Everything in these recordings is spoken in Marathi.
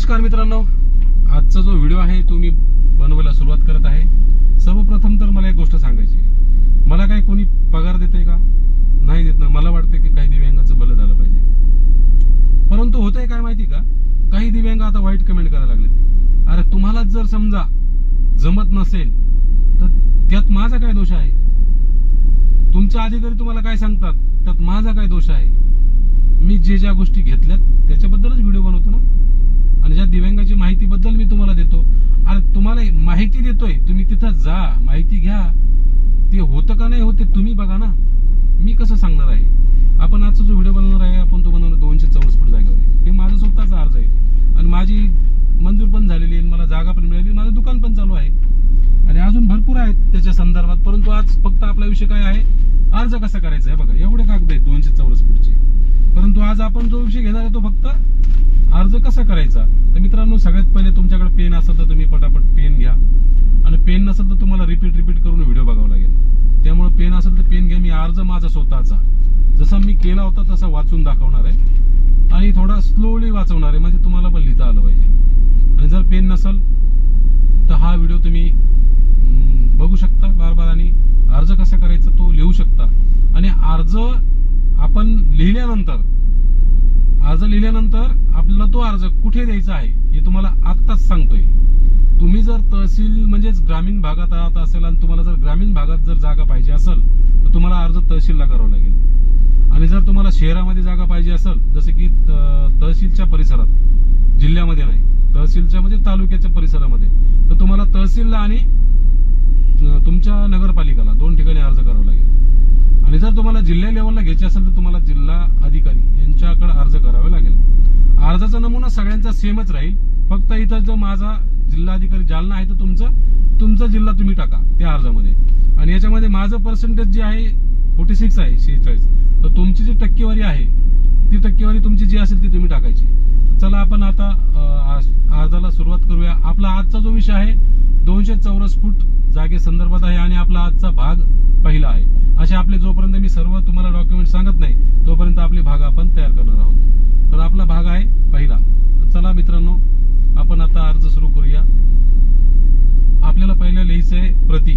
नमस्कार मित्रांनो. आजचा जो व्हिडिओ आहे तो मी बनवायला सुरुवात करत आहे. सर्वप्रथम तर मला एक गोष्ट सांगायची मला काय कोणी पगार देते का? नाही देत ना. मला वाटते की काही दिव्यांगाचं भलं झालं पाहिजे. परंतु होतंय काय माहिती का? काही दिव्यांग आता वाईट कमेंट करायला लागलेत. अरे तुम्हाला जर समजा जमत नसेल तर त्यात माझा काय दोष आहे? तुमच्या अधिकारी तुम्हाला काय सांगतात? त्यात माझा काय दोष आहे? मी जे ज्या गोष्टी घेतल्यात त्याच्याबद्दलच व्हिडिओ बनवतो ना? आणि ज्या दिव्यांगाची माहितीबद्दल मी तुम्हाला देतो आणि तुम्हाला माहिती देतोय तुम्ही तिथं जा माहिती घ्या. ते होतं का नाही होते तुम्ही बघा ना. मी कसं सांगणार आहे? आपण आजचा जो व्हिडिओ बनवणार आहे आपण तो बनवणार दोनशे चौवीस फूट जागेवर. हे माझा स्वतःचा अर्ज आहे. आणि माझी मंजूर पण झालेली आहे मला जागा पण मिळाली माझं दुकान पण चालू आहे. आणि अजून भरपूर आहेत त्याच्या संदर्भात परंतु आज फक्त आपला विषय काय आहे? अर्ज कसा करायचा? आहे बघा एवढे कागद आहेत दोनशे चौरस फूटचे. परंतु आज आपण जो विषय घेणार आहे तो फक्त अर्ज कसा करायचा? तर मित्रांनो सगळ्यात पहिले तुमच्याकडे पेन असेल तर तुम्ही पटापट पेन घ्या. आणि पेन नसेल तर तुम्हाला रिपीट रिपीट करून व्हिडिओ बघावा लागेल. त्यामुळे पेन असेल तर पेन घ्या. मी अर्ज माझा स्वतःचा. जसा मी केला होता तसा वाचून दाखवणार आहे. आणि थोडा स्लोली वाचवणार आहे. म्हणजे तुम्हाला पण लिहिता आलं पाहिजे. आणि जर पेन नसेल तर हा व्हिडिओ तुम्ही बघू शकता बार बार आणि अर्ज कसा करायचा तो लिहू शकता. आणि अर्ज आपण लिहिल्यानंतर अर्ज लिहिल्यानंतर आपल्याला तो अर्ज कुठे द्यायचा आहे हे तुम्हाला आत्ताच सांगतोय. तुम्ही जर तहसील म्हणजेच ग्रामीण भागात राहत असेल आणि तुम्हाला जर ग्रामीण भागात जर जागा पाहिजे असेल तर तुम्हाला अर्ज तहसीलला करावा लागेल. आणि जर तुम्हाला शहरामध्ये जागा पाहिजे असेल जसे की त- तहसीलच्या परिसरात जिल्ह्यामध्ये नाही तहसीलच्या म्हणजे तालुक्याच्या परिसरामध्ये तर तुम्हाला तहसीलला आणि तुमच्या नगरपालिकाला दोन ठिकाणी अर्ज करावा लागेल. जर तुम्हाला जिल्हा लेवलला घ्यायचे असेल तर तुम्हाला जिल्हा अधिकारी यांच्याकडे अर्ज करावे लागेल. अर्जाचा नमुना सगळ्यांचा सेमच राहील. फक्त इथं जो माझा जिल्हाधिकारी जालना आहे तर तुमचं तुमचा जिल्हा तुम्ही टाका त्या अर्जामध्ये. आणि याच्यामध्ये माझं पर्सेंटेज जे आहे फोर्टी सिक्स आहे शेहेचाळीस तर तुमची जी टक्केवारी आहे ती टक्केवारी तुमची जी असेल ती तुम्ही टाकायची. चला आपण आता आज- अर्जाला सुरुवात करूया. आपला आजचा जो विषय आहे दोनशे चौरस फूट जागे संदर्भात आहे आणि आपला आजचा भाग पहिला आहे. असे आपले जोपर्यंत मी सर्व तुम्हाला डॉक्युमेंट सांगत नाही तोपर्यंत आपले भाग आपण तयार करणार आहोत. तर आपला भाग आहे पहिला. तर चला मित्रांनो आपण आता अर्ज सुरू करूया. आपल्याला पहिलं लिहायचं आहे प्रति.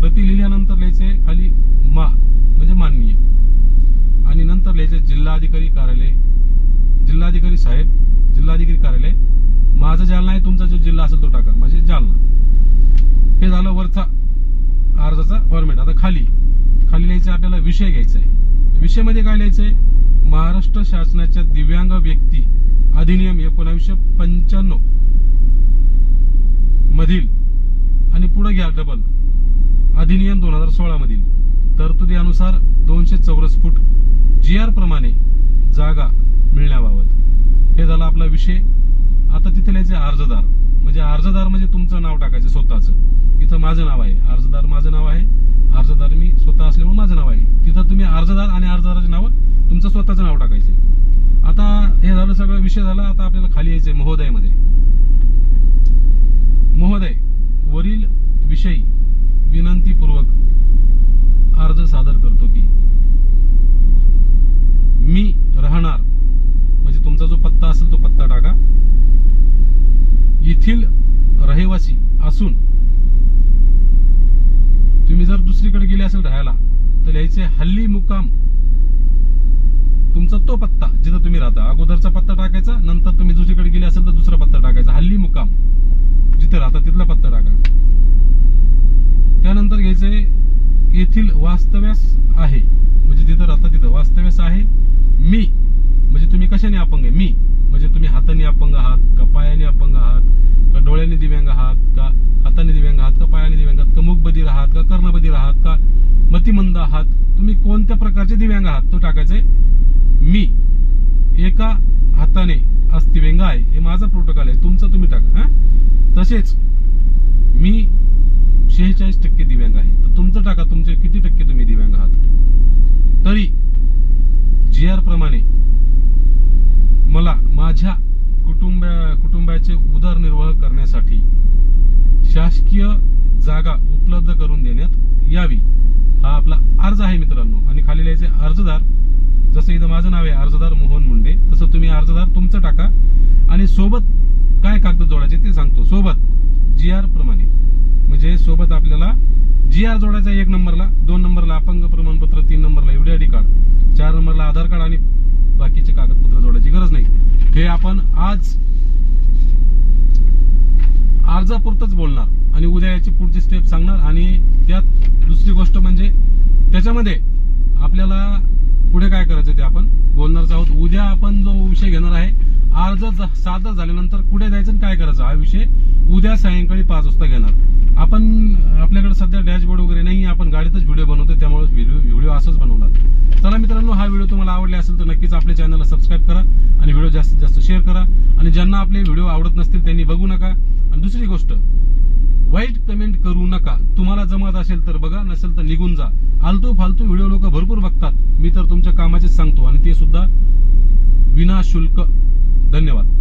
प्रति लिहिल्यानंतर लिहायचं आहे खाली मा म्हणजे माननीय. आणि नंतर लिहायचं जिल्हाधिकारी कार्यालय. जिल्हाधिकारी साहेब जिल्हाधिकारी कार्यालय. माझा जालना आहे तुमचा जो जिल्हा असेल तो टाका. म्हणजे जालना. हे झालं वरचा. अर्जाचा फॉर्मेट आता खाली. खाली लिहायचं आपल्याला विषय घ्यायचा आहे. विषयमध्ये म्हणजे काय लिहायचं आहे? महाराष्ट्र शासनाच्या दिव्यांग व्यक्ती अधिनियम एकोणावीसशे पंच्याण्णव मधील आणि पुढे घ्या डबल अधिनियम दोन हजार सोळा मधील. तरतुदीनुसार दोनशे चौरस फूट जी आर प्रमाणे जागा मिळण्याबाबत. हे झाला आपला विषय. आता तिथे लिहायचे अर्जदार. म्हणजे अर्जदार म्हणजे तुमचं नाव टाकायचं स्वतःचं. इथं माझं नाव आहे. अर्जदार माझं नाव आहे. अर्जदार मी स्वतः असल्यामुळे माझं नाव आहे. तिथं तुम्ही अर्जदार आणि अर्जदाराचे नाव तुमचं स्वतःचं नाव टाकायचं आता हे झालं सगळं विषय झाला आता आपल्याला खाली यायचंय महोदयमध्ये. महोदय वरील विषयी विनंतीपूर्वक अर्ज सादर करतो की मी राहणार म्हणजे तुमचा जो पत्ता असेल तो पत्ता टाका. येथील रहिवासी असून तुम्ही जर दुसरीकडे गेले असेल राहायला तर लिहायचे हल्ली मुक्काम. तुमचा तो पत्ता जिथं तुम्ही राहता. अगोदरचा पत्ता टाकायचा नंतर तुम्ही दुसरीकडे गेले असेल तर दुसरा पत्ता टाकायचा. हल्ली मुक्काम. जिथे राहता तिथला पत्ता टाका. त्यानंतर घ्यायचे येथील वास्तव्यास आहे. म्हणजे जिथं राहता तिथं वास्तव्यास आहे. मी. म्हणजे तुम्ही कशाने अपंग आहे? मी. म्हणजे तुम्ही हाताने अपंग आहात का पायाने अपंग आहात का डोळ्याने दिव्यांग आहात का हाताने दिव्यांग आहात का पायाने दिव्यांग आहात का मूकबधीर आहात का कर्णबधीर आहात का मतिमंद आहात. तुम्ही कोणत्या प्रकारचे दिव्यांग आहात? तो टाकायचंय मी. एका हाताने दिव्यांग आहे. हे माझा प्रोटोकॉल आहे. तुमचं तुम्ही टाका हा? तसेच मी शेहेचाळीस टक्के दिव्यांग आहे. तर तुमचं टाका. तुमचे किती टक्के तुम्ही दिव्यांग आहात? तरी जी आर प्रमाणे मला माझ्या कुटुंब कुटुंबाचे उदरनिर्वाह करण्यासाठी शासकीय जागा उपलब्ध करून देण्यात यावी हा आपला अर्ज आहे मित्रांनो आणि खाली लिहायचे अर्जदार. जसं इथं माझं नाव आहे अर्जदार मोहन मुंडे तसं तुम्ही अर्जदार तुमचं टाका. आणि सोबत काय कागद जोडायचे ते सांगतो. सोबत जी आर प्रमाणे. म्हणजे सोबत आपल्याला जी आर जोडायचा एक नंबरला दोन नंबरला अपंग प्रमाणपत्र तीन नंबरला एवढी युडीआयडी कार्ड चार नंबरला आधार कार्ड आणि बाकीचे कागदपत्र जोडायची गरज नाही. हे आपण आज अर्जापुरतच बोलणार आणि उद्या याची पुढची स्टेप सांगणार. आणि त्यात दुसरी गोष्ट म्हणजे त्याच्यामध्ये आपल्याला पुढे काय करायचं ते आपण बोलणारच आहोत. उद्या आपण जो विषय घेणार आहे अर्ज सादर झाल्यानंतर कुठे जायचं आणि काय करायचं हा विषय उद्या सायंकाळी पाच वाजता घेणार. आपण आपल्याकडे सध्या डॅशबोर्ड वगैरे नाही आपण गाडीतच व्हिडिओ बनवतो त्यामुळे व्हिडिओ व्हिडिओ असंच बनवणार. चला मित्रांनो हा व्हिडिओ तुम्हाला आवडला असेल तर नक्कीच आपल्या चॅनलला सबस्क्राईब करा आणि व्हिडिओ जास्तीत जास्त शेअर करा. आणि ज्यांना आपले व्हिडिओ आवडत नसतील त्यांनी बघू नका. आणि दुसरी गोष्ट वाईट कमेंट करू नका. तुम्हाला जमत असेल तर बघा नसेल तर निघून जा. आलतू फालतू व्हिडिओ लोक भरपूर बघतात. मी तर तुमच्या कामाचेच सांगतो आणि ते सुद्धा विनाशुल्क. धन्यवाद.